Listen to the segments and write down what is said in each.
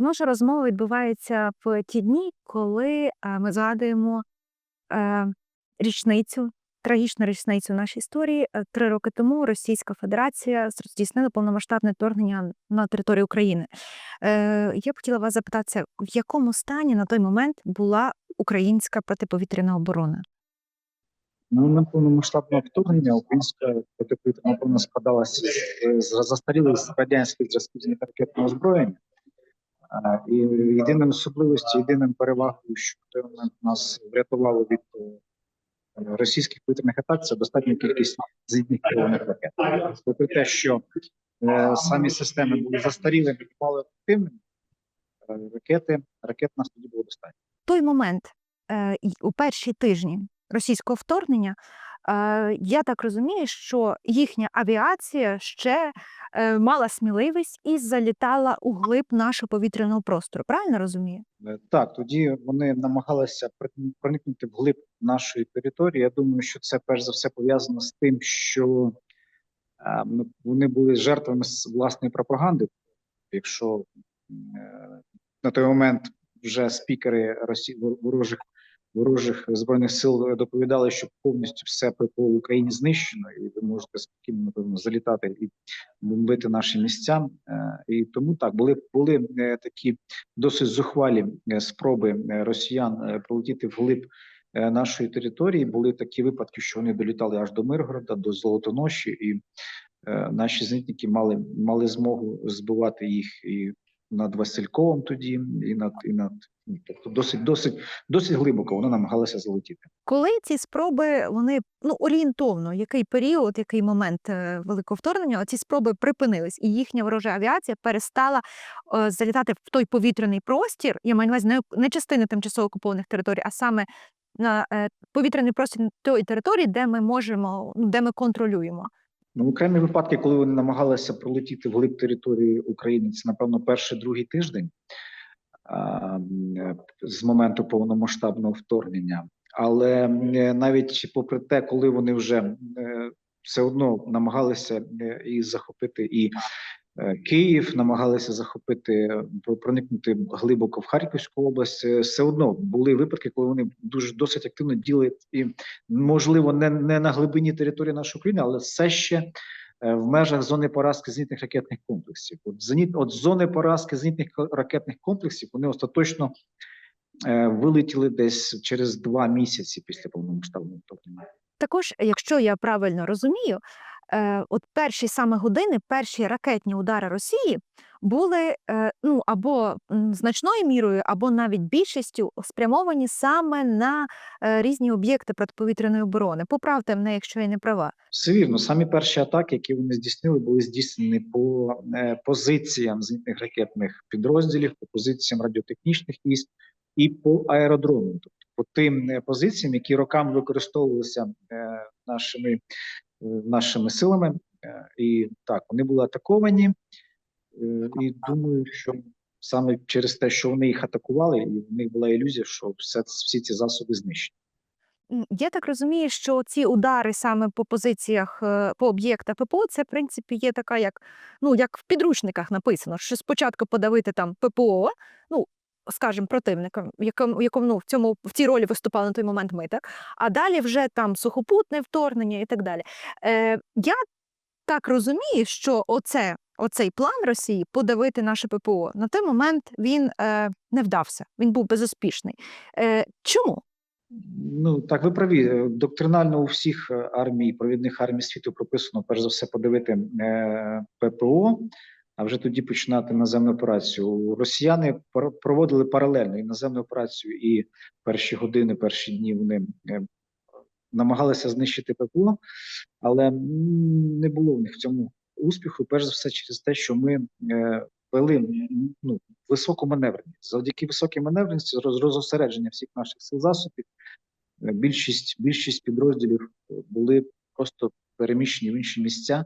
Наша розмова відбувається в ті дні, коли е, ми згадуємо е, річницю, трагічну річницю нашої історії. Е, Три роки тому Російська Федерація здійснила повномасштабне вторгнення на територію України. Я б хотіла вас запитатися, в якому стані на той момент була українська протиповітряна оборона? Ну, на повномасштабного вторгнення українська протиповітряна оборона складалася з, застарілих радянських зразків зенітно-ракетного озброєння. А, І єдиною особливістю, єдиним перевагою, що нас врятувало від е, російських повітряних атак, це достатня кількість зенітних керованих ракет. Попри те, що е, самі системи були застарілими і мало ефективними, е, ракети, ракет нас тоді було достатньо. Той момент, е, у перші тижні російського вторгнення, е, я так розумію, що їхня авіація ще е, мала сміливість і залітала у глиб нашого повітряного простору. Правильно розумію? Е, Так, тоді вони намагалися проникнути вглиб нашої території. Я думаю, що це перш за все пов'язано з тим, що е, вони були жертвами власної пропаганди. Якщо е, на той момент вже спікери Росі... ворожих ворожих збройних сил доповідали, що повністю все ППО в Україні знищено, і ви можете спокійно напевно залітати і бомбити наші місця. Е, І тому так були були е, такі досить зухвалі е, спроби росіян пролетіти вглиб нашої території. Були такі випадки, що вони долітали аж до Миргорода, до Золотоноші, і наші зенітники мали мали змогу збивати їх і над Васильковим тоді, і над і над ну, тобто досить досить досить глибоко вони намагалися залетіти. Коли ці спроби, вони ну орієнтовно, який період, який момент е, великого вторгнення, ці спроби припинились, і їхня ворожа авіація перестала е, залітати в той повітряний простір. Я маю на увазі не, не частини тимчасово окупованих територій, а саме на е, повітряний простір тої території, де ми можемо, ну де ми контролюємо. Ну, окремі випадки, коли вони намагалися пролетіти вглиб території України, це напевно перший другий тиждень е, з моменту повномасштабного вторгнення. Але е, навіть попри те, коли вони вже е, все одно намагалися і захопити і Київ, намагалися захопити е, проникнути глибоко в Харківську область. е, Все одно були випадки, коли вони дуже досить активно діли і можливо не, не на глибині території нашої країни, але все ще е, в межах зони поразки зенітних ракетних комплексів. От зеніт, от зони поразки зенітних ракетних комплексів вони остаточно е, вилетіли десь через два місяці після повномасштабного вторгнення. Також, якщо я правильно розумію, е, от перші саме години, перші ракетні удари Росії були е, ну або значною мірою, або навіть більшістю спрямовані саме на е, різні об'єкти протиповітряної оборони. Поправте мене, якщо я не права. Все вірно, самі перші атаки, які вони здійснили, були здійснені по е, позиціям зенітних ракетних підрозділів, по позиціям радіотехнічних військ і по аеродромам, тобто по тим е, позиціям, які роками використовувалися е, нашими, е, нашими силами. Е, і так, вони були атаковані. Е, і думаю, що саме через те, що вони їх атакували, і в них була ілюзія, що все, всі ці засоби знищені. Я так розумію, що ці удари саме по позиціях, е, по об'єктах ППО, це в принципі є така, як ну як в підручниках написано, що спочатку подавити там ППО, ну скажімо, противника, в якому, якому ну, в цьому в цій ролі виступали на той момент ми, так а далі вже там сухопутне вторгнення і так далі. Е, я так розумію, що оце, оцей план Росії подавити наше ППО на той момент він е, не вдався, він був безуспішний. Е, чому? Ну так, ви праві. Е, Доктринально у всіх е, армій, провідних армій світу прописано перш за все подивити е, ППО, а вже тоді починати наземну операцію. Росіяни проводили паралельно і наземну операцію, і перші години, перші дні вони е, намагалися знищити ППО, але не було в них в цьому успіху. Перш за все, через те, що ми е, вели ну, високу маневреність. Завдяки високій маневреності, роз- розосередження всіх наших сил засобів, е, більшість, більшість підрозділів були просто переміщені в інші місця,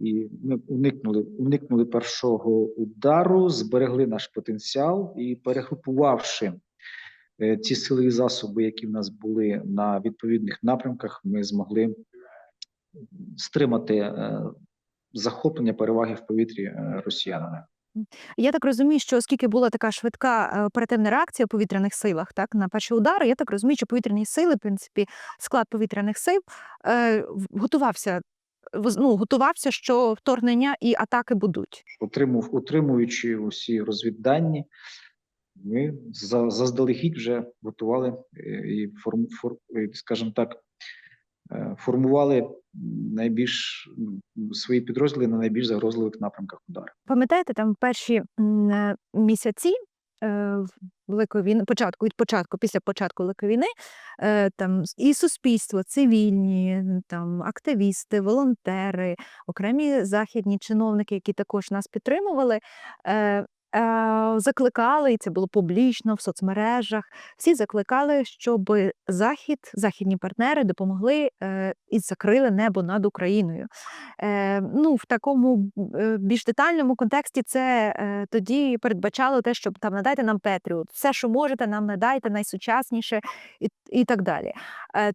і ми уникнули, уникнули першого удару, зберегли наш потенціал і перегрупувавши е, ті сили і засоби, які в нас були на відповідних напрямках, ми змогли стримати е, захоплення переваги в повітрі е, росіянами. Я так розумію, що оскільки була така швидка е, оперативна реакція в повітряних силах, так на перші удари, я так розумію, що повітряні сили, в принципі, склад повітряних сил е, готувався. Ну, готувався, що вторгнення і атаки будуть. Отримав, отримуючи усі розвіддані, ми за- заздалегідь вже готували е, і форм, фор, е, скажімо так, е, формували найбільш свої підрозділи на найбільш загрозливих напрямках удару. Пам'ятаєте, там перші місяці Великої війни, початку від початку, після початку Великої війни, е, там і суспільство, цивільні, там активісти, волонтери, окремі західні чиновники, які також нас підтримували. Е, Закликали, і це було публічно в соцмережах. Всі закликали, щоб захід, західні партнери допомогли е, і закрили небо над Україною. Е, ну, в такому більш детальному контексті це тоді передбачало те, щоб там надайте нам Петріот, все, що можете, нам надайте найсучасніше і, і так далі.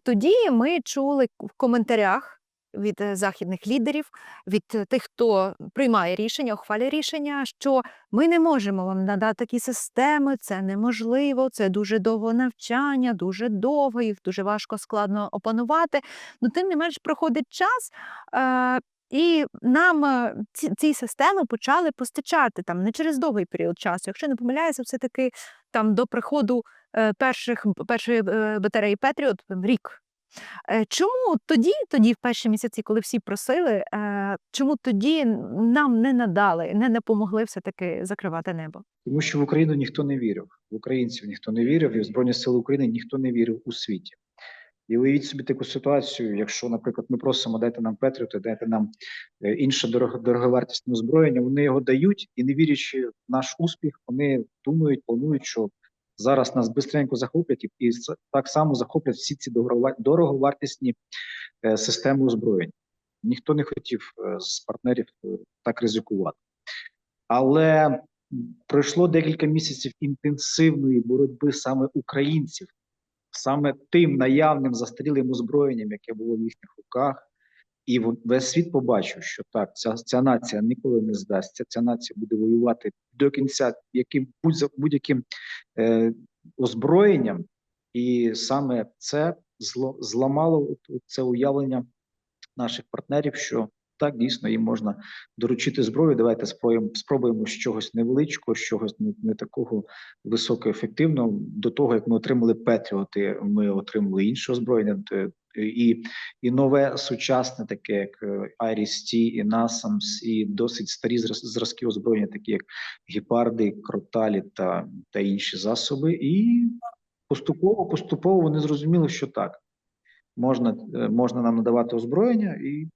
Тоді ми чули в коментарях. Від е, західних лідерів, від тих, хто приймає рішення, ухвалює рішення, що ми не можемо вам надати такі системи, це неможливо, це дуже довго навчання, дуже довго, їх дуже важко складно опанувати. Ну, тим не менш, проходить час, е, і нам е, ці, ці системи почали постачати там не через довгий період часу. Якщо не помиляюся, все таки там до приходу перших першої батареї Петріот рік. Е, Чому тоді, тоді, в перші місяці, коли всі просили, е, чому тоді нам не надали, не допомогли все-таки закривати небо? Тому що в Україну ніхто не вірив, в українців ніхто не вірив, і в Збройні Сили України ніхто не вірив у світі. І уявіть собі таку ситуацію, якщо, наприклад, ми просимо дайте нам Петріоти, дайте нам е, інше дорого, дороговартісне озброєння, вони його дають, і не вірячи в наш успіх, вони думають, планують, що зараз нас бистренько захоплять, і, так само захоплять всі ці дорогова- дороговартісні е, системи озброєння. Ніхто не хотів е, з партнерів е, так ризикувати. Але пройшло декілька місяців інтенсивної боротьби саме українців, саме тим наявним застарілим озброєнням, яке було в їхніх руках. І весь світ побачив, що так, ця, ця нація ніколи не здасться. Ця нація буде воювати до кінця яким будь будь-яким е, озброєнням, і саме це зло, зламало це уявлення наших партнерів, що так дійсно їм можна доручити зброю. Давайте спробуємо, спробуємо з чогось невеличкого, з чогось не, такого високоефективного. До того як ми отримали Петріоти, ми отримали інше озброєння. І, і нове сучасне, таке як Iris-T, і NASAMS, і досить старі зразки озброєння, такі як гепарди, кроталі та, та інші засоби. І поступово, поступово вони зрозуміли, що так можна, е, можна нам надавати озброєння, і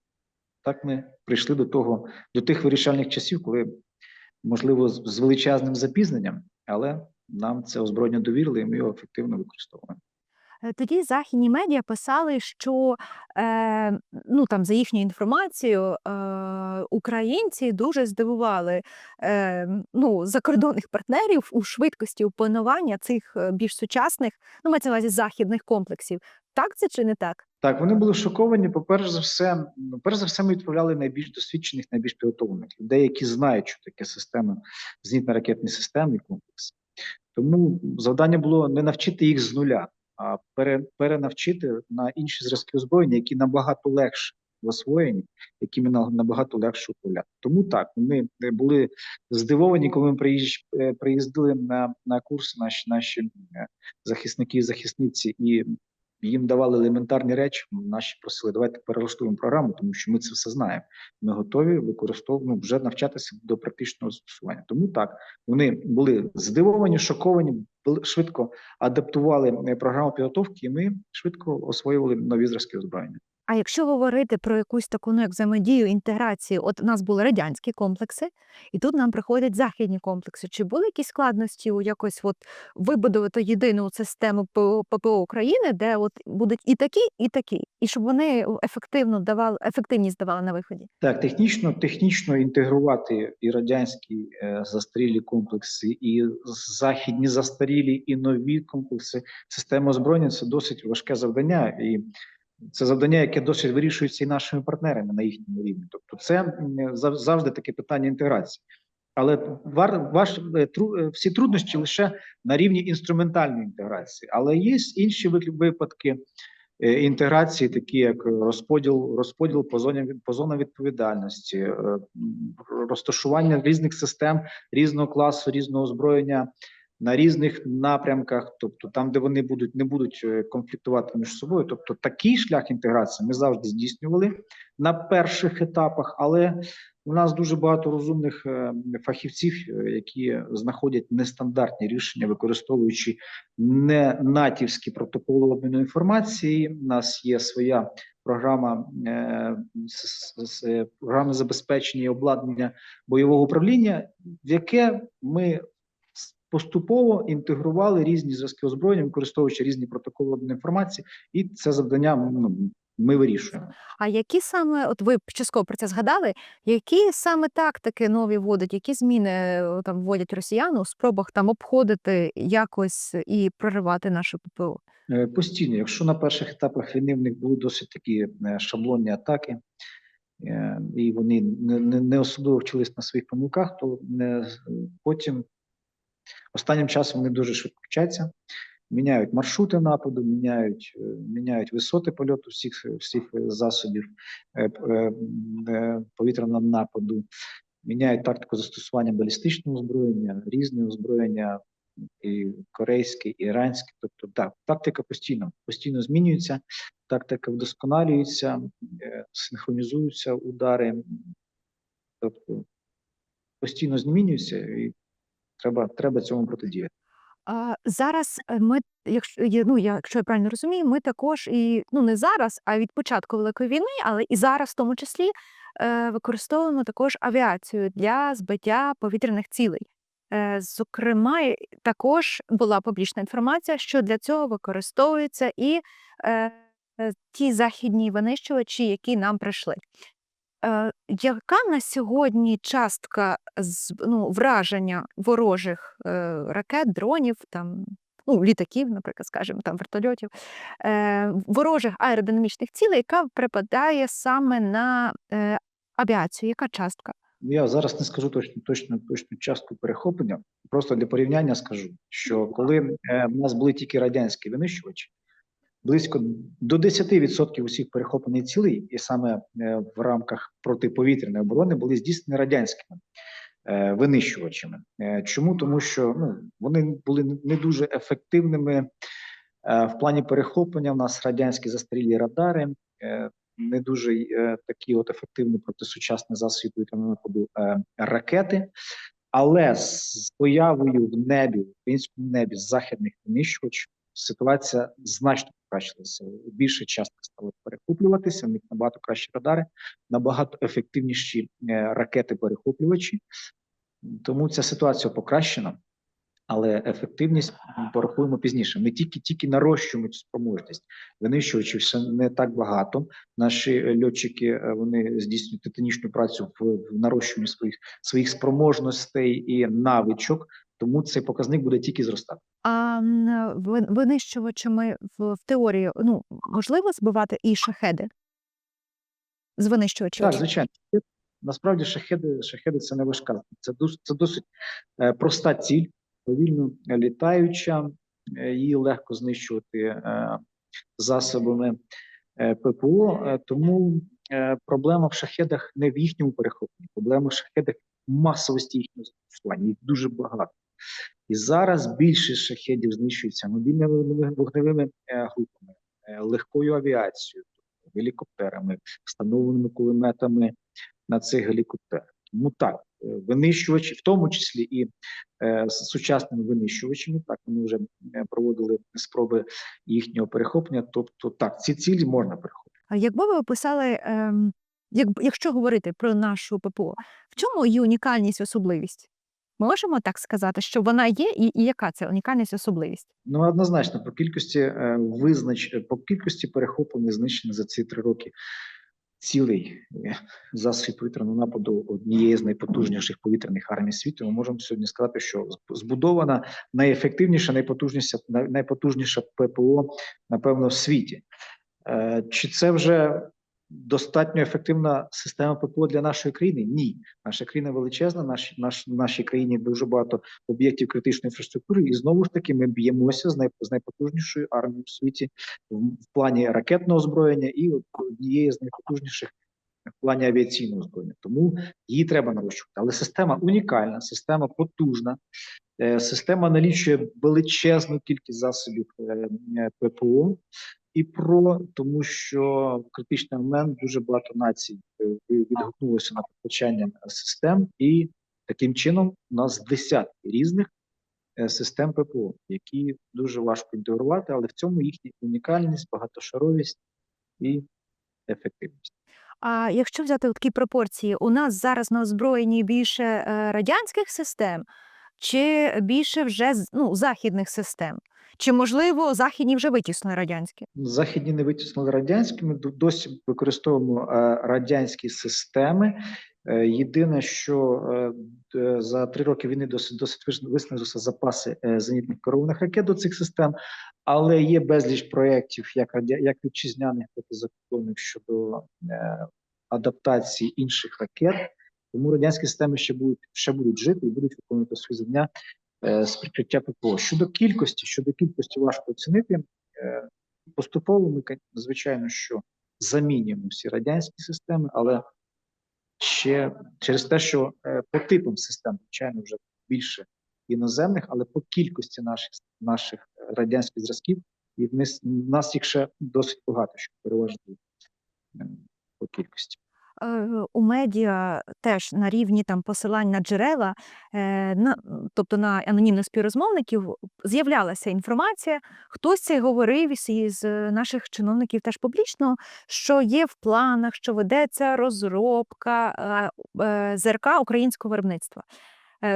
так ми прийшли до того, до тих вирішальних часів, коли можливо з, величезним запізненням, але нам це озброєння довірили, і ми його ефективно використовуємо. Е, Тоді західні медіа писали, що е, ну там за їхньою інформацією, е, українці дуже здивували е, ну, закордонних партнерів у швидкості опанування цих е, більш сучасних, ну мається на увазі західних комплексів. Так це чи не так? Так, вони були шоковані. По перш за все, ну, перш за все, ми відправляли найбільш досвідчених, найбільш підготовлених людей, які знають, що таке система зенітно-ракетні системи і комплекси. Тому завдання було не навчити їх з нуля, перенавчити на інші зразки озброєння, які набагато легше в освоєнні, якими на- набагато легше управляти. Тому так ми були здивовані, коли ми е, приїздили на, на курс наші наші е, захисники захисниці, і їм давали елементарні речі. Наші просили, давайте перелаштуємо програму, тому що ми це все знаємо. Ми готові використовувати ну, вже навчатися до практичного застосування. Тому так вони були здивовані, шоковані, швидко адаптували е, програму підготовки, і ми швидко освоювали нові зразки озброєння. А якщо говорити про якусь таку ну, як взаємодію, інтеграцію, от у нас були радянські комплекси, і тут нам приходять західні комплекси. Чи були якісь складності у якось от вибудувати єдину систему ПО ППО України, де от будуть і такі, і такі, і щоб вони ефективно давали ефективність давали на виході? Так, технічно, технічно інтегрувати і радянські е, застарілі комплекси, і західні застарілі, і нові комплекси системи озброєння це досить важке завдання, і це завдання, яке досить вирішується і нашими партнерами на їхньому рівні. Тобто, це завжди таке питання інтеграції. Але ваш, е, е, всі труднощі лише на рівні інструментальної інтеграції. Але є інші випадки е, інтеграції, такі як розподіл, розподіл по зоні по зонам відповідальності, розташування різних систем різного класу, різного озброєння на різних напрямках, тобто там, де вони будуть не будуть е, конфліктувати між собою. Тобто такий шлях інтеграції ми завжди здійснювали на перших етапах, але у нас дуже багато розумних е, фахівців, е, які знаходять нестандартні рішення, використовуючи не натівські протоколи обміну інформації. У нас є своя програма програми забезпечення і обладнання бойового управління, в яке ми поступово інтегрували різні зв'язки озброєння, використовуючи різні протоколи обміну інформації, і це завдання ну, ми вирішуємо. А які саме, от ви частково про це згадали, які саме тактики нові вводять, які зміни е, там вводять росіяни у спробах там обходити якось і проривати наше ППО? Е, Постійно, якщо на перших етапах війни в них були досить такі е, шаблонні атаки, і вони не, особливо вчились на своїх помилках, то потім останнім часом вони дуже швидко вчаться, міняють маршрути нападу, міняють, е, міняють висоти польоту всіх, всіх засобів е, е, повітряного нападу, міняють тактику застосування балістичного озброєння, різне озброєння, і корейське, і іранське. Тобто, так, тактика постійно постійно змінюється, тактика вдосконалюється, синхронізуються удари, тобто постійно змінюється, і треба, треба цьому протидіяти. А, зараз е, ми, якщо ну, я- якщо я правильно розумію, ми також і ну не зараз, а від початку Великої війни, але і зараз, в тому числі, е, використовуємо також авіацію для збиття повітряних цілей. Е, зокрема, також була публічна інформація, що для цього використовуються і ті західні винищувачі, які нам прийшли. Е, яка на сьогодні частка з, ну, враження ворожих е, ракет, дронів, там, ну, літаків, наприклад, скажімо, там, вертольотів, е, ворожих аеродинамічних цілей, яка припадає саме на е, авіацію? Яка частка? Ну, Я зараз не скажу точно точно точну частку перехоплення. Просто для порівняння скажу, що коли е, в нас були тільки радянські винищувачі, близько до 10% усіх перехоплених цілей, і саме е, в рамках протиповітряної оборони були здійснені радянськими е, винищувачами. Е, Чому? Тому що ну, вони були не дуже ефективними в плані перехоплення. У нас радянські застарілі радари. Не дуже такі от ефективні проти сучасних засобів повітряного нападу ракети, але з появою в небі, в українському небі західних винищувачів ситуація значно покращилася. Більше часто стало перехоплюватися. В них набагато кращі радари, набагато ефективніші е, ракети-перехоплювачі. Тому ця ситуація покращена, але ефективність порахуємо пізніше. Ми тільки тільки нарощуємо цю спроможність. Винищувачів ще не так багато. Наші е, льотчики е, вони здійснюють титанічну працю в нарощуванні своїх своїх спроможностей і навичок. Тому цей показник буде тільки зростати. А винищувачами в, в теорії ну, можливо збивати і шахеди з винищувачів? Так, звичайно. Насправді шахеди, шахеди це не важка. Це досить, це досить е, проста ціль, повільно літаюча, е, її легко знищувати е, засобами е, ППО. Е, тому е, проблема в шахедах не в їхньому перехопленні, проблема в шахедах масовості їхнього застосування. Їх дуже багато. І зараз більшість шахедів знищується мобільними вогневими- е, групами, е, легкою авіацією, тобто гелікоптерами, встановленими кулеметами на цих гелікоптерах. Тому так, е, винищувачі, в тому числі і е, з сучасними винищувачами, так вони вже е, проводили спроби їхнього перехоплення. Тобто, так, ці цілі можна перехоплювати. А якби ви описали, ем, як, якщо говорити про нашу ППО, в чому її унікальність, особливість? Можемо так сказати, що вона є, і, і яка це унікальність, особливість? Ну однозначно, по кількості е, визнач, по кількості перехоплених знищених за ці три роки цілий е, засіб повітряного нападу однієї з найпотужніших повітряних армій світу. Ми можемо сьогодні сказати, що збудована найефективніша, найпотужніша, найпотужніша ППО, напевно, в світі. Е, Чи це вже достатньо ефективна система ППО для нашої країни? Ні. Наша країна величезна, наш, наш, в нашій країні дуже багато об'єктів критичної інфраструктури, і знову ж таки ми б'ємося з, най, з найпотужнішою армією в світі в, в плані ракетного озброєння і однієї з найпотужніших в плані авіаційного озброєння. Тому її треба нарощувати. Але система унікальна, система потужна. Е, Система налічує величезну кількість засобів е, е, ППО і ПРО, тому що в критичний момент дуже багато націй е, відгукнулося на постачання систем, і таким чином у нас десятки різних е, систем ППО, які дуже важко інтегрувати, але в цьому їхня унікальність, багатошаровість і ефективність. А якщо взяти такі пропорції, у нас зараз на озброєнні більше е, радянських систем, чи більше вже ну, західних систем? Чи можливо західні вже витіснили радянські? Західні не витіснили радянськими, д- досі використовуємо е, радянські системи. Е, Єдине, що е, за три роки війни досить досить вис- виснажився запаси зенітних керованих ракет до цих систем, але є безліч проєктів, як як вітчизняних, так і закордонних щодо адаптації інших ракет. Тому радянські системи ще будуть ще будуть жити і будуть виконувати свої завдання е, з прикриття ППО. Щодо кількості, щодо кількості важко оцінити. Е, Поступово ми, звичайно, що замінюємо всі радянські системи, але ще через те, що е, по типам систем, звичайно, вже більше іноземних, але по кількості наших наших радянських зразків, і в нас, їх ще досить багато, що переважно по кількості. Е, У медіа теж на рівні там посилань на джерела, е, на, тобто на анонімних співрозмовників, з'являлася інформація. Хтось це говорив із- наших чиновників теж публічно, що є в планах, що ведеться розробка е, ЗРК українського виробництва.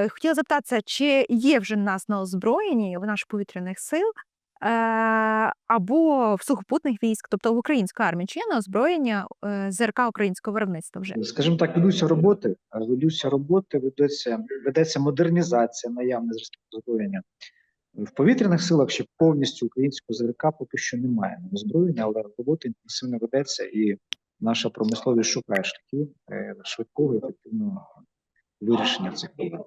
Хотіла запитатися, чи є вже в нас на озброєнні в наших повітряних сил або в сухопутних військ, тобто в української армії, чи є на озброєння е, ЗРК українського виробництва вже? Скажімо так, ведуться роботи, ведуться роботи, ведеться, ведеться модернізація наявних зразків озброєння. В повітряних силах ще повністю українського ЗРК поки що немає на озброєння, але робота інтенсивно ведеться, і наша промисловість шукає шляхів е, швидкого ефективного вирішення цих проблем.